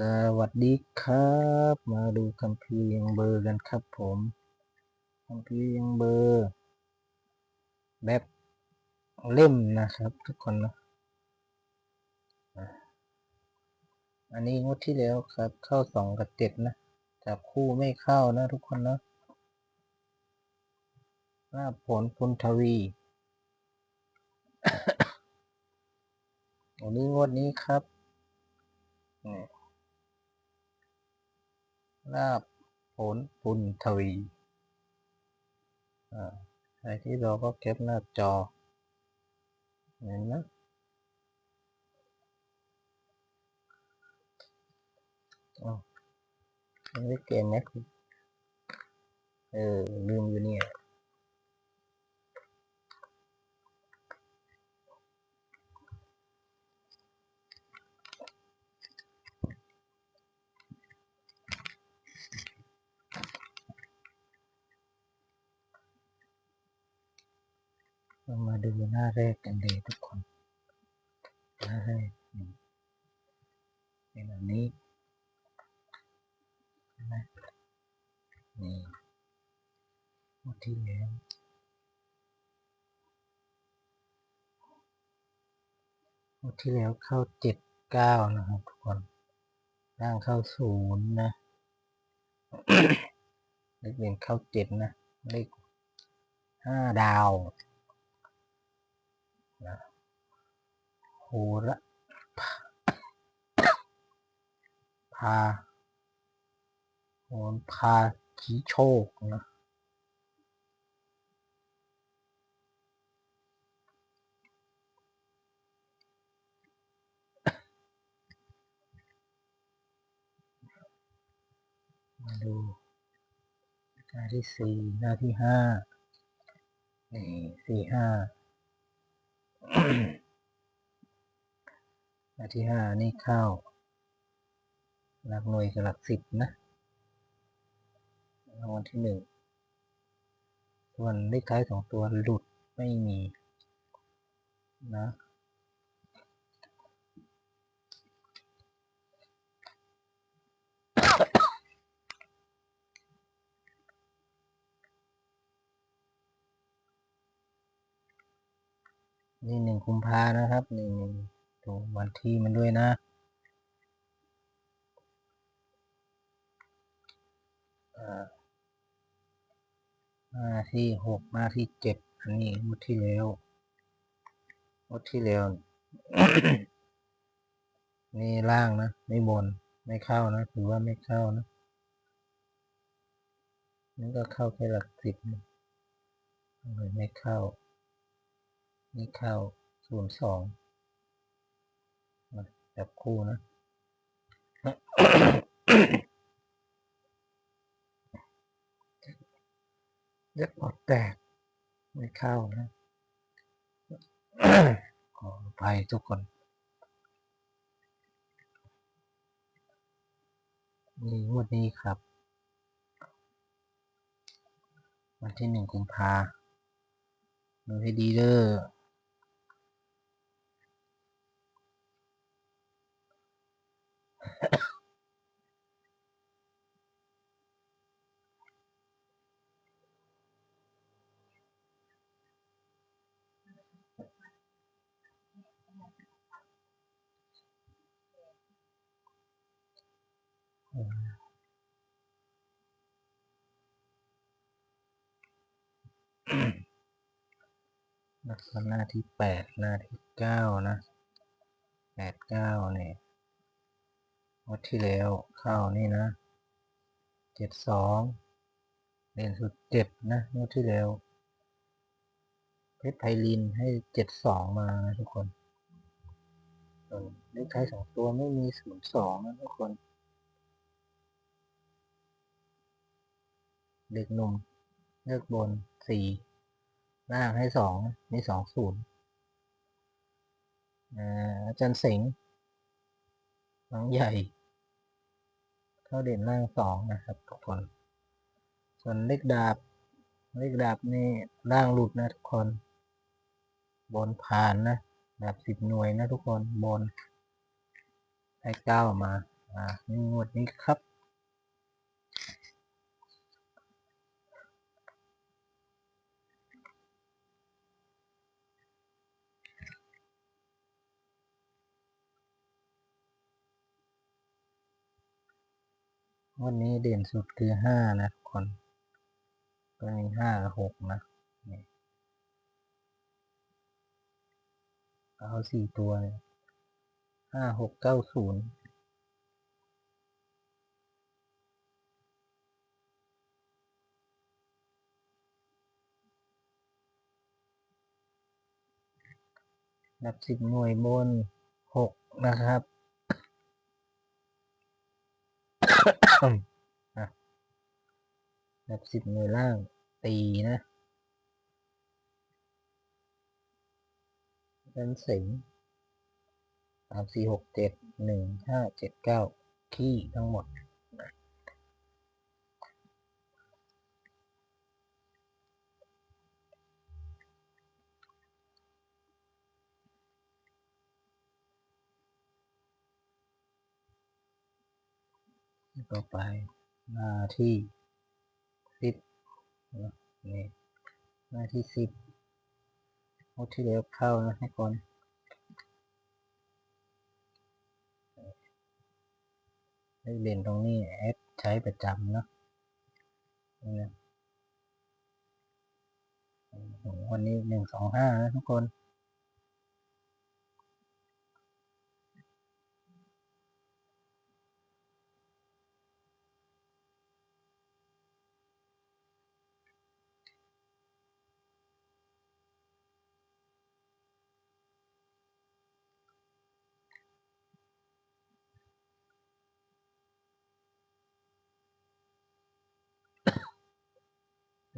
สวัสดีครับ มาดูคัมภีร์ยังเบอร์กันครับผมคัมภีร์ยังเบอร์แบบเล่มนะครับ ทุกคนนะอันนี้งวดที่แล้วครับ เข้าสองกับเจ็ดนะจับคู่ไม่เข้านะทุกคนนะหน้าผลพุนทวีวันนี้งวดนี้ครับนี่ ลาบผลปุนทวีอ่าใครที่รอก็เก็บหน้าจอ เห็นนะอ๋อไม่ได้เกมนะเออ ลืมอยู่เนี่ย เรามาดู หน้าแรกกันเลยทุกคน หน้าแรกเป็นแบบนี้ใช่ไหมนี่งวดที่แล้วงวดที่แล้วเข้าเจ็ดเก้านะครับทุกคนล่างเข้าศูนย์นะเลขเด่นเข้าเจ็ดนะเลขห้าดาว นะโหระพาโหนพาขีโชคนะมาดูหน้าที่สี่หน้าที่ห้านี่สี่ห้า หน้าที่ห้านี่เข้า หลักหน่วยกับหลักสิบนะรางวัลที่หนึ่งส่วนเลขท้ายสองตัวหลุดไม่มีนะ นี่หนึ่งกุมภานะครับนี่ดูวันที่มันด้วยนะอ่าหน้าที่หกหน้าที่เจ็ดอันนี้งวดที่แล้วงวดที่แล้วนี่ล่างนะ ไม่บน ไม่เข้านะ ถือว่าไม่เข้านะนี่ก็เข้าแค่หลักสิบเลยไม่เข้า นี่เข้าศูนย์สองจับคู่นะเล็บปอดแตก ไม่เข้านะขออภัยทุกคน นี่งวดนี้ครับ วันที่หนึ่งกุมภาดูให้ดีเด้อ แล้วก็หน้าที่แปดหน้าที่เก้านะแปดเก้าเนี่ย วัดที่แล้วเข้านี่นะเจ็ดสองเด่นสุดเจ็ดนะงวดที่แล้ว เพชรไพลินให้เจ็ดสองมานะทุกคนส่วนเลขท้ายสองตัวไม่มีศูนย์สองนะทุกคน เด็กหนุ่มเลือกบนสี่ล่างให้สองนี่สองศูนย์อาจารย์เสงหลังใหญ่ เข้าเด่นล่างสองนะครับทุกคน ส่วนเลขดาบ เลขดาบนี่ล่างหลุดนะทุกคน บนผ่านนะดาบสิบหน่วยนะทุกคนบนให้เก้ามาออ่านี่งวดนี้ครับ วันนี้เด่นสุดคือห้านะทุกคนก็มีห้าหกนะนเอาสี่ตัวห้าหกเก้าศูนย์นับสิบหน่วยบนหกนะครับ อะนับสิบหน่วยล่าง ตีนะนั้นสิงสามสี่หกเจ็ดหนึ่งห้าเจ็ดเก้าขี้ทั้งหมด ต่อไปหน้าที่สิบนะนี่หน้าที่สิบงวดที่แล้วเข้านะให้ก่อนเลขเด่นตรงนี้แอดใช้ประจำเนอะนี่วันนี้หนึ่งสองห้านะทุกคน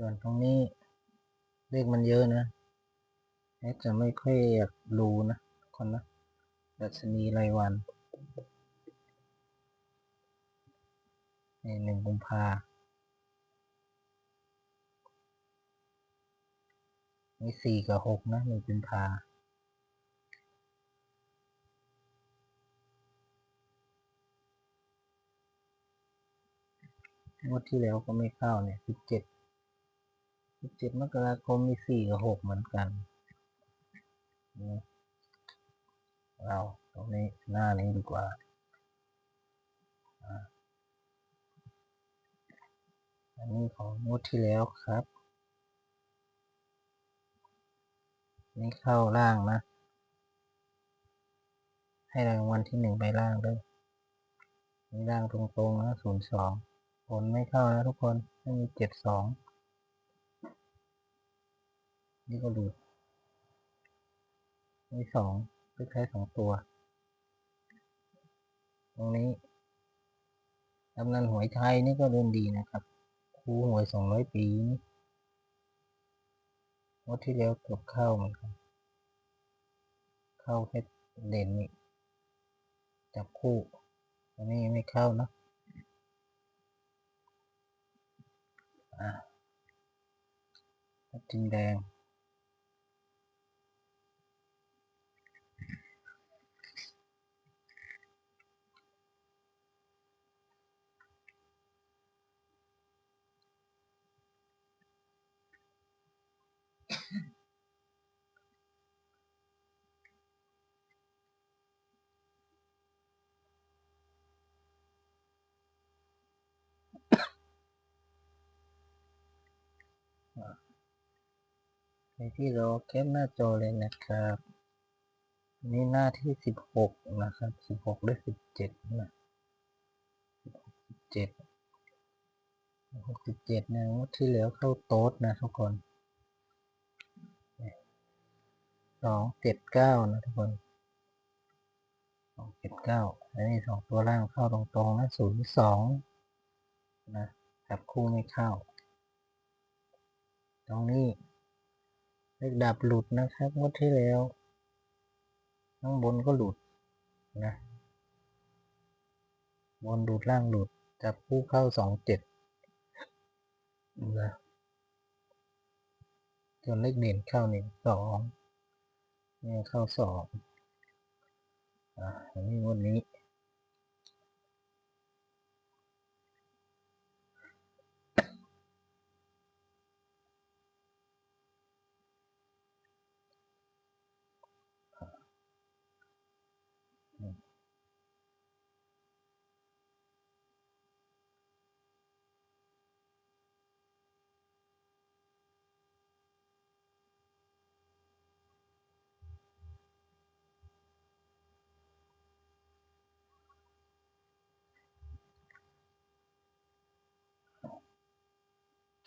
ส่วนตรงนี้เลขมันเยอะนะแอดจะไม่ค่อยอยากรู้นะคนนะดัชนีรายวันนี่หนึ่งกุมภามีสี่กับหกนะหนึ่งกุมภางวดที่แล้วก็ไม่เข้าเนี่ยสิบเจ็ด สิบเจ็ดมกราคมมีสี่กับหกเหมือนกันเราตรงนี้หน้านี้ดีกว่าอ่าอันนี้ของงวดที่แล้วครับ นี่เข้าล่างนะ ให้รางวัลที่หนึ่งไปล่างด้วยนี่ล่างตรงๆนะศูนย์สองผลไม่เข้านะทุกคนไม่มีเจ็ดสอง นี่ก็หลุดนี่สองคล้ายๆสองตัว ตรงนี้กำนันหวยไทยนี่ก็เดินดีนะครับ คูหวยสองร้อยปีนี่งวดที่แล้วเกือบเข้าเหมือนกัน เข้าแค่เด่นนี่จับคู่อันนี้ไม่เข้านะอะทับทิมแดง ในที่เราแคปหน้าจอเลยนะครับนี่หน้าที่สิบหกนะครับสิบหกหรือสิบเจ็ดนะสิบหกสิบเจ็ดหกสิบเจ็ดเนี่ยงวดที่แล้วเข้าโต๊ดนะทุกคนสองเจ็ดเก้านะทุกคนสองเจ็ดเก้าอันนี้สองตัวล่างเข้าตรงๆนะศูนย์สองนะจับคู่ไม่เข้า ตรงนี้ เลขดับหลุดนะครับงวดที่แล้วข้างบนก็หลุดนะบนหลุดล่างหลุดจับคู่เข้าสองเจ็ดนะจนเลขเด่นเข้าหนึ่งสองเนี่ยเข้าสองอ่าอันนี้งวันนี้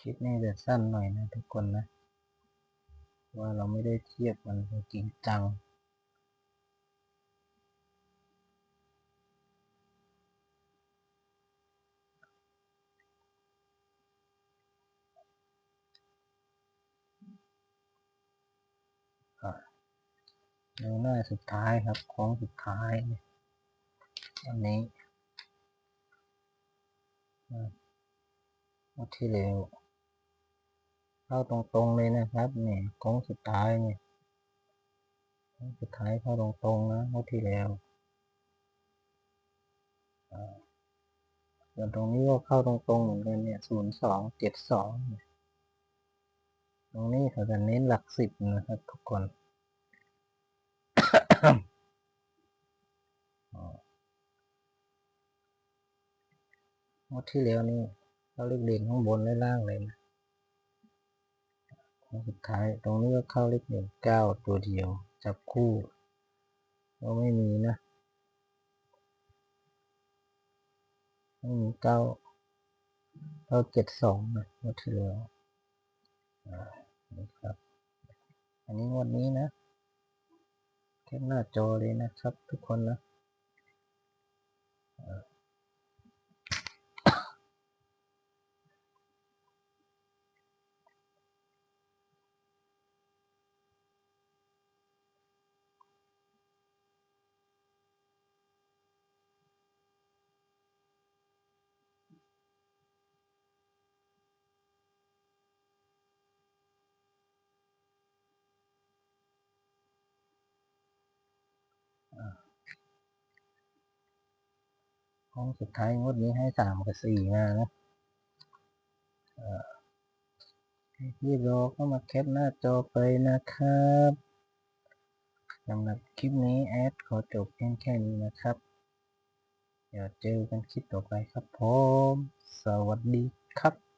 คลิปนี้จะสั้นหน่อยนะทุกคนนะ ว่าเราไม่ได้เทียบมันจริงจังดูหน้าสุดท้ายครับโค้งสุดท้ายอันนี้อะงวดที่แล้ว เข้าตรงๆเลยนะครับเนี่ยโค้งสุดท้ายเนี่ยสุดท้ายเข้าตรงๆนะงวดที่แล้วส่วนตรงนี้ก็เข้าตรงๆเหมือนกันเนี่ยศูนย์สองเจ็ดสองตรงนี้เขาจะเน้นหลักสิบนะครับทุกคนงดที่แล้วนี่เขาเลขเด่นข้างบนและล่างเลยนะ สุดท้ายตรงนี้ก็เข้าเลขหนึ่งเก้าตัวเดียว จับคู่ก็ไม่มีนะไม่มีเก้าเก้าเจ็ดสองนะงวดที่แล้วนี่ครับ อันนี้งวดนี้นะแค่หน้าจอเลยนะครับทุกคนนะ งสุดท้ายงวดนี้ให้สามกับสี่มานะเอ่อให้พี่รอก็มาแคปหน้าจอไปนะครับสำหรับคลิปนี้แอดขอจบเพียงแค่นี้นะครับ เดี๋ยวเจอกันคลิปต่อไปครับผม สวัสดีครับ